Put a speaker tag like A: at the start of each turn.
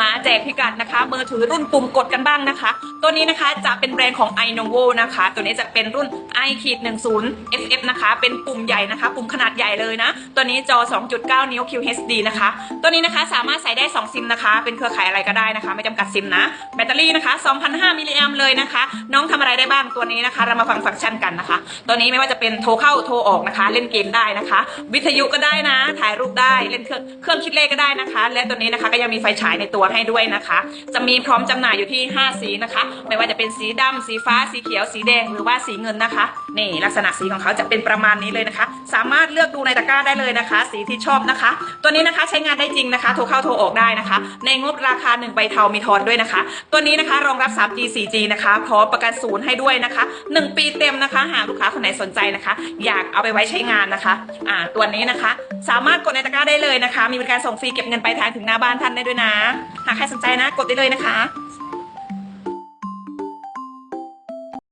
A: มาแจกพิกัดนะคะมือถือรุ่นปุ่มกดกันบ้างนะคะ ตัวนี้นะคะจะเป็นแบรนด์ของ i n o v o นะคะ ตัวนี้จะเป็นรุ่น i ขีด10 FF นะคะ เป็นปุ่มใหญ่นะคะ ปุ่มขนาดใหญ่เลยนะ ตัวนี้จอ 2.9 นิ้ว QHD นะคะ ตัวนี้นะคะสามารถใส่ได้ 2 ซิมนะคะ เป็นเครือข่ายอะไรก็ได้นะคะ ไม่จำกัดซิมนะ แบตเตอรี่นะคะ 2,500 มิลลิแอมเลยนะคะ น้องทำอะไรได้บ้างตัวนี้นะคะ เรามาฟังฟังก์ชันกันนะคะ ตัวนี้ไม่ว่าจะเป็นโทรเข้าโทรออกนะคะ เล่นเกมได้นะคะ วิทยุก็ได้นะ ถ่ายรูปได้ เล่นเครื่องเครื่องคิดเลขก็ได้นะคะ และตัวนี้นะคะก็ยังมีไฟฉายในตัวให้ด้วยนะคะ จะมีพร้อมจำหน่ายอยู่ที่ 5 สีนะคะ ไม่ว่าจะเป็นสีดำสีฟ้า สีเขียว สีแดง หรือว่าสีเงินนะคะ นี่ลักษณะสีของเขาจะเป็นประมาณนี้เลยนะคะ สามารถเลือกดูในตะกร้าได้เลยนะคะ สีที่ชอบนะคะ ตัวนี้นะคะใช้งานได้จริงนะคะ โทรเข้าโทรออกได้นะคะ ในงบราคา1ใบเทามีทอนด้วยนะคะ ตัวนี้นะคะรองรับ 3G 4G นะคะพร้อมประกันศูนย์ให้ด้วยนะคะ 1 ปีเต็มนะคะ หากลูกค้าคนไหนสนใจนะคะ อยากเอาไปไว้ใช้งานนะคะอ่าตัวนี้นะคะ สามารถกดในตะกร้าได้เลยนะคะ มีบริการส่งฟรีเก็บเงินปลายทางถึงหน้าบ้านท่านได้ด้วยนะ หากใครสนใจนะ กดได้เลยนะคะ